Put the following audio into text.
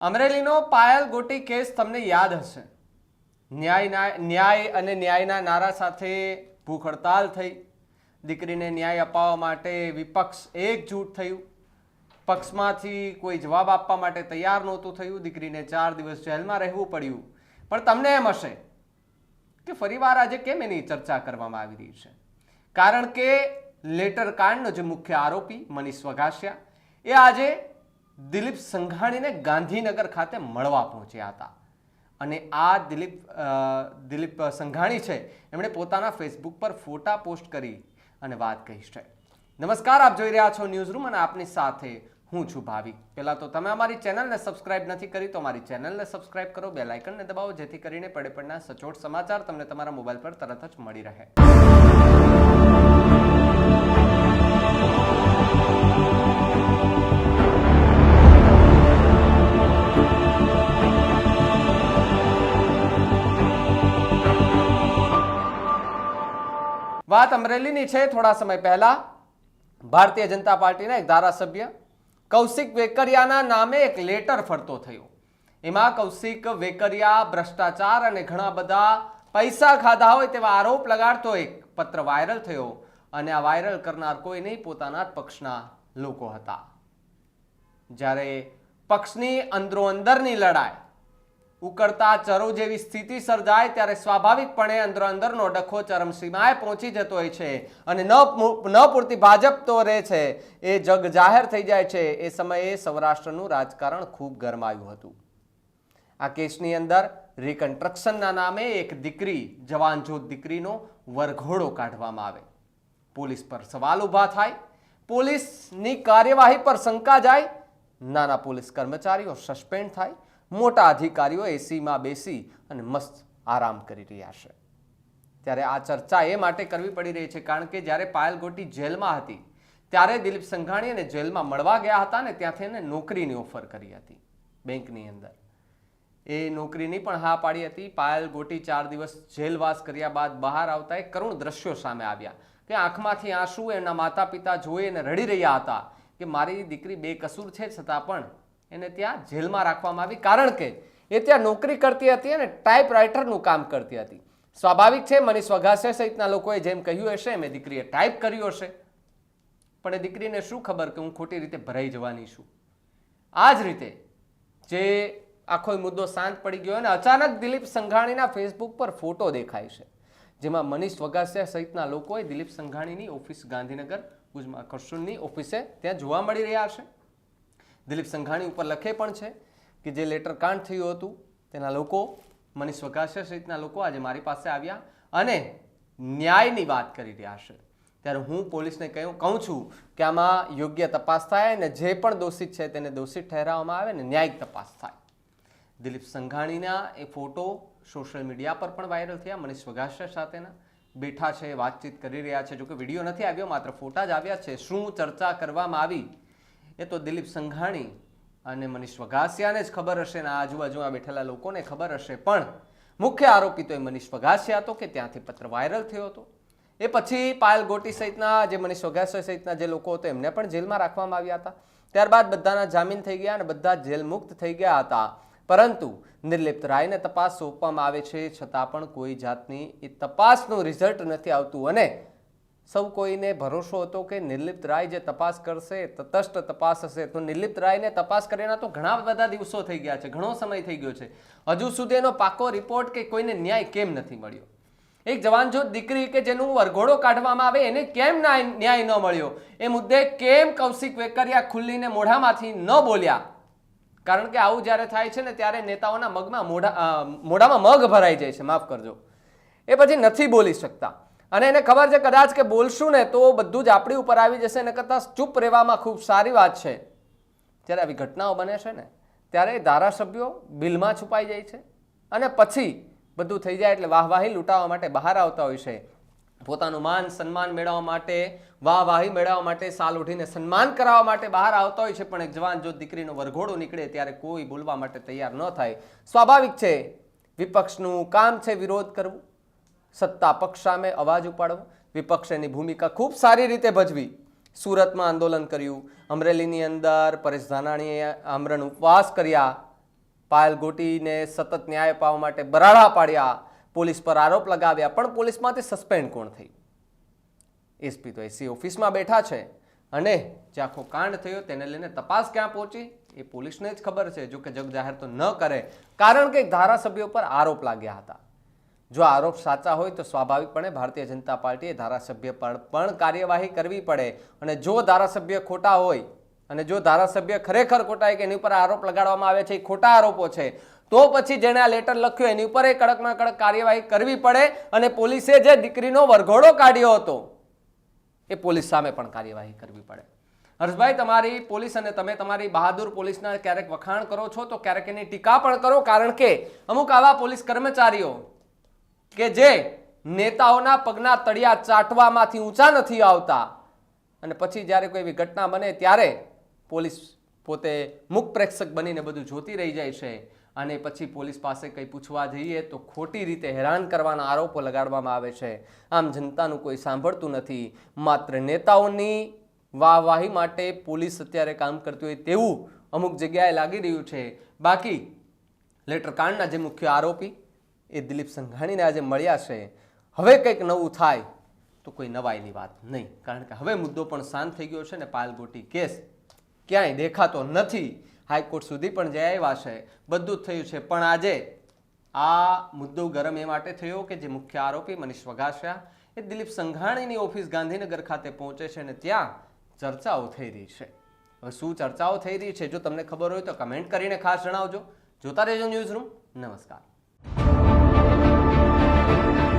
અમરેલીનો પાયલ ગોટી case તમને યાદ હશે. ન્યાયના ન્યાય અને ન્યાયના નારા સાથે ભૂખ હડતાલ થઈ. દીકરીને ન્યાય અપાવવા માટે વિપક્ષ એકજૂટ થયું. પક્ષમાંથી કોઈ જવાબ આપવા માટે તૈયાર નહોતું થયું. દીકરીને ચાર દિવસ જેલમાં રહેવું પડ્યું. પણ તમને એમ હશે કે ફરીવાર આજે કેમ એની ચર્ચા કરવામાં આવી રહી છે? કારણ કે લેટર કાંડનો જે મુખ્ય આરોપી મનીષ વઘાસિયા, એ આજે દિલીપ સંઘાણીને ગાંધીનગર ખાતે મળવા પહોંચ્યા હતા. અને આ દિલીપ દિલીપ સંઘાણી છે, એમણે પોતાના ફેસબુક પર ફોટા પોસ્ટ કરી અને વાત કહી છે. નમસ્કાર, આપ જોઈ રહ્યા છો ન્યૂઝ રૂમ અને આપની સાથે હું છું ભાવિક પહેલાં તો તમે અમારી ચેનલને સબસ્ક્રાઇબ નથી કરી, તો અમારી ચેનલને સબસ્ક્રાઇબ કરો બે લાઇકનને દબાવો, જેથી કરીને પડે પડના સચોટ સમાચાર તમને તમારા મોબાઈલ પર તરત જ મળી રહે. વાત અમરેલીની છે, થોડા સમય પહેલા ભારતીય જનતા પાર્ટીના એક ધારાસભ્ય કૌશિક વેકરિયાના નામે એક લેટર ફરતો થયો. એમાં કૌશિક વેકરિયા, ભ્રષ્ટાચાર અને ઘણા બધા પૈસા ખાધા હોય તેવા આરોપ લગાડતો એક પત્ર વાયરલ થયો અને આ વાયરલ કરનાર કોઈ નહીં, પોતાના જ પક્ષના લોકો હતા. જ્યારે પક્ષની અંદરો અંદરની લડાઈ ઉકળતા ચરો જેવી સ્થિતિ સર્જાય ત્યારે સ્વાભાવિકપણે અંદરો અંદરનો ડખો ચરમસીમાએ પહોંચી જતો હોય છે અને ન પૂરતી ભાજપ તો રહે છે. એ જગ જાહેર થઈ જાય છે. એ સમયે સૌરાષ્ટ્રનું રાજકારણ ખૂબ ગરમાયું હતું. આ કેસની અંદર રિકન્સ્ટ્રક્શનના નામે એક દીકરી, જવાનજોત દીકરીનો વરઘોડો કાઢવામાં આવે. પોલીસ પર સવાલ ઊભા થાય. પોલીસની કાર્યવાહી પર શંકા જાય. નાના પોલીસ કર્મચારીઓ સસ્પેન્ડ થાય. મોટા અધિકારીઓ એસીમાં બેસી અને મસ્ત આરામ કરી રહ્યા છે. ત્યારે આ ચર્ચા એ માટે કરવી પડી રહી છે કારણ કે જ્યારે પાયલ ગોટી જેલમાં હતી, ત્યારે દિલીપ સંઘાણી એને જેલમાં મળવા ગયા હતા ને ત્યાંથી એને નોકરીની ઓફર કરી હતી બેંકની અંદર. એ નોકરીની પણ હા પાડી હતી. પાયલ ગોટી ચાર દિવસ જેલવાસ કર્યા બાદ બહાર આવતા એ કરુણ દ્રશ્યો સામે આવ્યા કે આંખમાંથી આંસુ એના માતા પિતા જોઈ અને રડી રહ્યા હતા કે મારી દીકરી બેકસૂર છે છતાં પણ એને ત્યાં જેલમાં રાખવામાં આવી. કારણ કે એ ત્યાં નોકરી કરતી હતી અને ટાઈપ રાઇટરનું કામ કરતી હતી. સ્વાભાવિક છે મનીષ વઘાસે સહિતના લોકોએ જેમ કહ્યું હશે એ દીકરીએ ટાઈપ કર્યું હશે. પણ એ દીકરીને શું ખબર કે હું ખોટી રીતે ભરાઈ જવાની છું? આ જ રીતે જે આખો મુદ્દો શાંત પડી ગયો અને અચાનક દિલીપ સંઘાણીના ફેસબુક પર ફોટો દેખાય છે. જેમાં મનીષ વગાસિયા સહિતના લોકોએ દિલીપ સંઘાણીની ઓફિસ ગાંધીનગર ભુજમાં કરશુનની ઓફિસે ત્યાં જોવા મળી રહ્યા છે. દિલીપ સંઘાણી ઉપર લખે પણ છે કે જે લેટર કાંડ થયું હતું, તેના લોકો મનીષ વગાસિયા સહિતના લોકો આજે મારી પાસે આવ્યા અને ન્યાયની વાત કરી રહ્યા છે. ત્યારે હું પોલીસને કહ્યું, કહું છું કે આમાં યોગ્ય તપાસ થાય અને જે પણ દોષિત છે તેને દોષિત ઠહેરાવવામાં આવે ને ન્યાયિક તપાસ થાય. દિલીપ સંઘાણીના એ ફોટો સોશિયલ મીડિયા પર પણ વાયરલ થયા, મનીષ વઘાસર સાથેના. બેઠા છે, વાતચીત કરી રહ્યા છે. જોકે વીડિયો નથી આવ્યો, માત્ર ફોટા જ આવ્યા છે. શું ચર્ચા કરવામાં આવી? એ તો દિલીપ સંઘાણી અને મનીષ વઘાસિયાને જ ખબર હશે ને આજુબાજુમાં બેઠેલા લોકોને ખબર હશે. પણ મુખ્ય આરોપી તો એ મનીષ વઘાસિયા હતો કે ત્યાંથી પત્ર વાયરલ થયો હતો. એ પછી પાયલ ગોટી સહિતના જે મનીષ વઘાસિયા સહિતના જે લોકો હતો એમને પણ જેલમાં રાખવામાં આવ્યા હતા. ત્યારબાદ બધાના જામીન થઈ ગયા અને બધા જેલ મુક્ત થઈ ગયા હતા. પરંતુ નિર્લિપ્ત રાયને તપાસ સોંપવામાં આવે છે, છતાં પણ કોઈ જાતની એ તપાસનું રિઝલ્ટ નથી આવતું અને સૌ કોઈને ભરોસો હતો કે નિર્લિપ્ત રાય જે તપાસ કરશે, તટસ્થ તપાસ હશે. તો નિર્લિપ્ત રાયને તપાસ કર્યાના તો ઘણા બધા દિવસો થઈ ગયા છે, ઘણો સમય થઈ ગયો છે. હજુ સુધી એનો પાકો રિપોર્ટ કે કોઈને ન્યાય કેમ નથી મળ્યો? એક જવાન જો દીકરી કે જેનું વરઘોડો કાઢવામાં આવે, એને કેમ ન્યાય ન મળ્યો? એ મુદ્દે કેમ કૌશિક વેકરિયા ખુલ્લીને મોઢામાંથી ન બોલ્યા? કારણ કે આવું જ્યારે થાય છે ને, ત્યારે નેતાઓના મગમાં મોઢા મોઢામાં મગ ભરાઈ જાય છે. માફ કરજો. એ પછી નથી બોલી શકતા. અને એને ખબર છે કદાચ કે બોલશું ને તો બધું જ આપણી ઉપર આવી જશે ને કરતાં ચૂપ રહેવામાં ખૂબ સારી વાત છે. જ્યારે આવી ઘટનાઓ બને છે ને, ત્યારે ધારાસભ્યો બિલમાં છુપાઈ જાય છે અને પછી બધું થઈ જાય એટલે વાહવાહી લૂંટાવા માટે બહાર આવતા હોય છે. પોતાનું માન સન્માન મેળવવા માટે, વાહવાહી મેળવવા માટે સાલ ઉઠીને સન્માન કરાવવા માટે બહાર આવતા હોય છે, પણ એક જવાન જો દીકરીનો વરઘોડો નીકળે ત્યારે કોઈ બોલવા માટે તૈયાર ન થાય. સ્વાભાવિક છે, વિપક્ષનું કામ છે વિરોધ કરવું. સત્તા પક્ષ સામે અવાજ ઉપાડવો, વિપક્ષની ભૂમિકા ખૂબ સારી રીતે ભજવી. સુરતમાં આંદોલન કર્યું, અમરેલીની અંદર પરેશ ધાનાણીએ આમરણ ઉપવાસ કર્યા, પાયલ ગોટીને સતત ન્યાય અપાવવા માટે બરાડા પાડ્યા, પોલીસ પર આરોપ લગાવ્યા, પણ પોલીસમાંથી સસ્પેન્ડ કોણ થઈ? એસપી તો એસી ઓફિસમાં બેઠા છે અને જે આખો કાંડ થયો તેને લઈને તપાસ ક્યાં પહોંચી એ પોલીસને જ ખબર છે, જો કે જગ જાહેર તો ન કરે, કારણ કે ધારાસભ્યો પર આરોપ લાગ્યા હતા. જો આરોપ સાચા હોય તો સ્વાભાવિકપણે ભારતીય જનતા પાર્ટીએ ધારાસભ્ય પર પણ કાર્યવાહી કરવી પડે. અને જો ધારાસભ્ય ખોટા હોય, અને જો ધારાસભ્ય ખરેખર ખોટા કે એની ઉપર આરોપ લગાડવામાં આવે છે, એ ખોટા આરોપો છે, તો પછી જેણે આ લેટર લખ્યું એની ઉપર એ કડકમાં કડક કાર્યવાહી કરવી પડે. અને પોલીસે જે દીકરીનો વરઘોડો કાઢ્યો હતો, એ પોલીસ સામે પણ કાર્યવાહી કરવી પડે. હર્ષભાઈ, તમારી પોલીસ અને તમે તમારી બહાદુર પોલીસના ક્યારેક વખાણ કરો છો, તો ક્યારેક એની ટીકા પણ કરો, કારણ કે અમુક આવા પોલીસ કર્મચારીઓ કે જે નેતાઓના પગના તળિયા ચાટવામાંથી ઊંચા નથી આવતા. અને પછી જ્યારે કોઈ એવી ઘટના બને ત્યારે પોલીસ પોતે મુખ પ્રેક્ષક બનીને બધું જોતી રહી જાય છે. અને પછી પોલીસ પાસે કંઈ પૂછવા જઈએ તો ખોટી રીતે હેરાન કરવાના આરોપો લગાડવામાં આવે છે. આમ જનતાનું કોઈ સાંભળતું નથી. માત્ર નેતાઓની વાહવાહી માટે પોલીસ અત્યારે કામ કરતી હોય તેવું અમુક જગ્યાએ લાગી રહ્યું છે. બાકી લેટર કાંડના જે મુખ્ય આરોપી એ દિલીપ સંઘાણીને આજે મળ્યા છે. હવે કંઈક નવું થાય તો કોઈ નવાઈની વાત નહીં. કારણ કે હવે મુદ્દો પણ શાંત થઈ ગયો છે ને પાલગોટી કેસ ક્યાંય દેખાતો નથી. હાઈકોર્ટ સુધી પણ જઈ આવ્યા છે. બધું જ થયું છે. પણ આજે આ મુદ્દો ગરમ એ માટે થયો કે જે મુખ્ય આરોપી મનીષ વઘાસિયા એ દિલીપ સંઘાણીની ઓફિસ ગાંધીનગર ખાતે પહોંચે છે અને ત્યાં ચર્ચાઓ થઈ રહી છે. હવે શું ચર્ચાઓ થઈ રહી છે જો તમને ખબર હોય તો કમેન્ટ કરીને ખાસ જણાવજો. જોતા રહેજો ન્યૂઝ રૂમ. નમસ્કાર. Thank you.